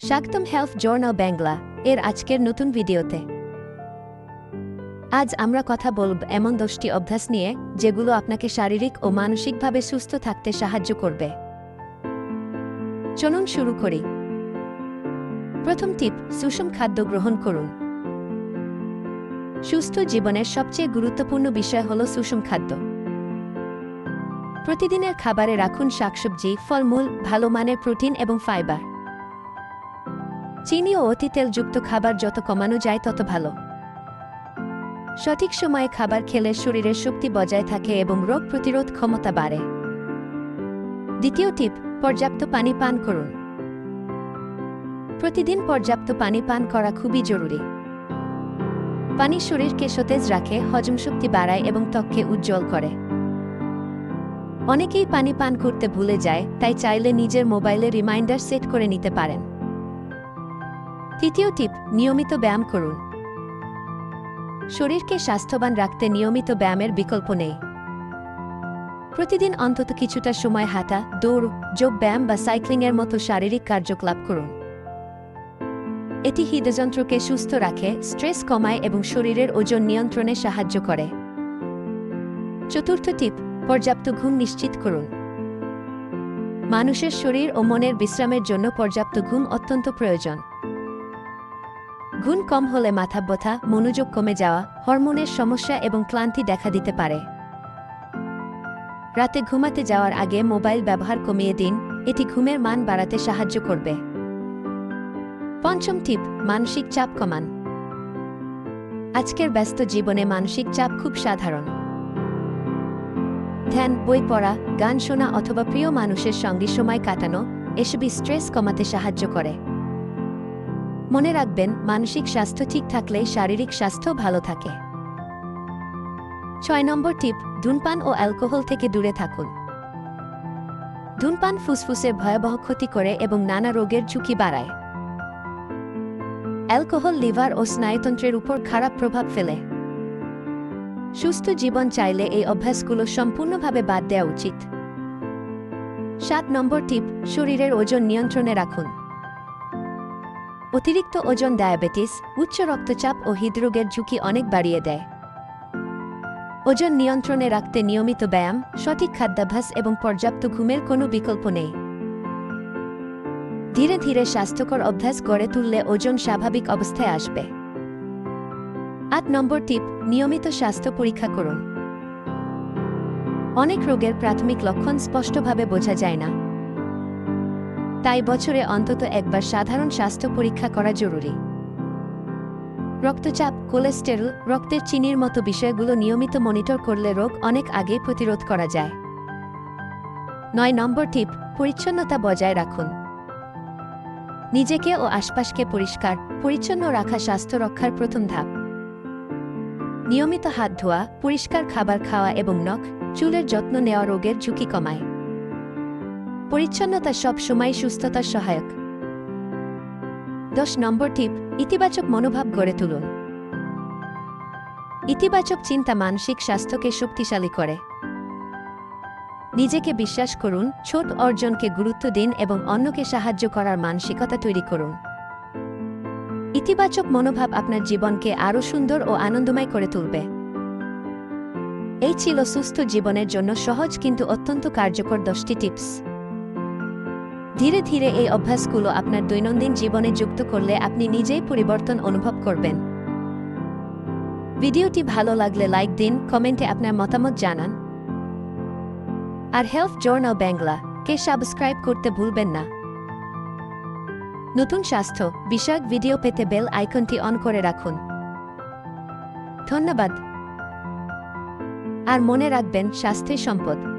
স্বাগতম health journal Bangla এর আজকের নতুন ভিডিওতে। আজ আমরা কথা বলব এমন দশটি অভ্যাস নিয়ে যেগুলো আপনাকে শারীরিক ও মানসিকভাবে সুস্থ থাকতে সাহায্য করবে। চলুন শুরু করি। প্রথম টিপ, সুষম খাদ্য গ্রহণ করুন। সুস্থ জীবনের সবচেয়ে গুরুত্বপূর্ণ বিষয় হল সুষম খাদ্য। প্রতিদিনের খাবারে রাখুন শাকসবজি, ফলমূল, ভালো মানের প্রোটিন এবং ফাইবার। চিনি ও অতি তেলযুক্ত খাবার যত কমানো যায় তত ভালো। সঠিক সময়ে খাবার খেলে শরীরের শক্তি বজায় থাকে এবং রোগ প্রতিরোধ ক্ষমতা বাড়ে। দ্বিতীয় টিপ, পর্যাপ্ত পানি পান করুন। প্রতিদিন পর্যাপ্ত পানি পান করা খুবই জরুরি। পানি শরীরকে সতেজ রাখে, হজম শক্তি বাড়ায় এবং ত্বককে উজ্জ্বল করে। অনেকেই পানি পান করতে ভুলে যায়, তাই চাইলে নিজের মোবাইলে রিমাইন্ডার সেট করে নিতে পারেন। তৃতীয় টিপ, নিয়মিত ব্যায়াম করুন। শরীরকে স্বাস্থ্যবান রাখতে নিয়মিত ব্যায়ামের বিকল্প নেই। প্রতিদিন অন্তত কিছুটা সময় হাঁটা, দৌড়, যোগ ব্যায়াম বা সাইক্লিংয়ের মতো শারীরিক কার্যকলাপ করুন। এটি হৃদযন্ত্রকে সুস্থ রাখে, স্ট্রেস কমায় এবং শরীরের ওজন নিয়ন্ত্রণে সাহায্য করে। চতুর্থ টিপ, পর্যাপ্ত ঘুম নিশ্চিত করুন। মানুষের শরীর ও মনের বিশ্রামের জন্য পর্যাপ্ত ঘুম অত্যন্ত প্রয়োজন। ঘুম কম হলে মাথা ব্যথা মনোযোগ কমে যাওয়া, হরমোনের সমস্যা এবং ক্লান্তি দেখা দিতে পারে। রাতে ঘুমাতে যাওয়ার আগে মোবাইল ব্যবহার কমিয়ে দিন, এটি ঘুমের মান বাড়াতে সাহায্য করবে। পঞ্চম টিপ, মানসিক চাপ কমান। আজকের ব্যস্ত জীবনে মানসিক চাপ খুব সাধারণ। ধ্যান, বই পড়া, গান শোনা অথবা প্রিয় মানুষের সঙ্গে সময় কাটানো, এসবই স্ট্রেস কমাতে সাহায্য করে। মনে রাখবেন, মানসিক স্বাস্থ্য ঠিক থাকলে শারীরিক স্বাস্থ্য ভালো থাকে। ছয় নম্বর টিপ, ধূমপান ও অ্যালকোহল থেকে দূরে থাকুন। ধূমপান ফুসফুসে ভয়াবহ ক্ষতি করে এবং নানা রোগের ঝুঁকি বাড়ায়। অ্যালকোহল, লিভার ও স্নায়ুতন্ত্রের উপর খারাপ প্রভাব ফেলে। সুস্থ জীবন চাইলে এই অভ্যাসগুলো সম্পূর্ণভাবে বাদ দেওয়া উচিত। সাত নম্বর টিপ, শরীরের ওজন নিয়ন্ত্রণে রাখুন। অতিরিক্ত ওজন ডায়াবেটিস, উচ্চ রক্তচাপ ও হৃদরোগের ঝুঁকি অনেক বাড়িয়ে দেয়। ওজন নিয়ন্ত্রণে রাখতে নিয়মিত ব্যায়াম, সঠিক খাদ্যাভ্যাস এবং পর্যাপ্ত ঘুমের কোনো বিকল্প নেই। ধীরে ধীরে স্বাস্থ্যকর অভ্যাস গড়ে তুললে ওজন স্বাভাবিক অবস্থায় আসবে। আট নম্বর টিপ, নিয়মিত স্বাস্থ্য পরীক্ষা করুন। অনেক রোগের প্রাথমিক লক্ষণ স্পষ্টভাবে বোঝা যায় না। তাই বছরে অন্তত একবার সাধারণ স্বাস্থ্য পরীক্ষা করা জরুরি। রক্তচাপ, কোলেস্টেরল, রক্তের চিনির মতো বিষয়গুলো নিয়মিত মনিটর করলে রোগ অনেক আগে প্রতিরোধ করা যায়। নয় নম্বর টিপ, পরিচ্ছন্নতা বজায় রাখুন। নিজেকে ও আশপাশকে পরিষ্কার, পরিচ্ছন্ন রাখা স্বাস্থ্য রক্ষার প্রথম ধাপ। নিয়মিত হাত ধোয়া, পরিষ্কার খাবার খাওয়া এবং নখ, চুলের যত্ন নেওয়া রোগের ঝুঁকি কমায়। পরিচ্ছন্নতা সব সময় সুস্থতার সহায়ক। দশ নম্বর টিপ, ইতিবাচক মনোভাব গড়ে তুলুন। ইতিবাচক চিন্তা মানসিক স্বাস্থ্যকে শক্তিশালী করে। নিজেকে বিশ্বাস করুন, ছোট অর্জনকে গুরুত্ব দিন এবং অন্যকে সাহায্য করার মানসিকতা তৈরি করুন। ইতিবাচক মনোভাব আপনার জীবনকে আরও সুন্দর ও আনন্দময় করে তুলবে। এই ছিল সুস্থ জীবনের জন্য সহজ কিন্তু অত্যন্ত কার্যকর দশটি টিপস। ধীরে ধীরে এই অভ্যাসগুলো আপনার দৈনন্দিন জীবনে যুক্ত করলে আপনি নিজেই পরিবর্তন অনুভব করবেন। ভিডিওটি ভালো লাগলে লাইক দিন, কমেন্টে আপনার মতামত জানান। আর হেলথ জার্নাল বাংলা, কে সাবস্ক্রাইব করতে ভুলবেন না। নতুন স্বাস্থ্য বিষয়ক ভিডিও পেতে বেল আইকনটি অন করে রাখুন। ধন্যবাদ। আর মনে রাখবেন, স্বাস্থ্যের সম্পদ।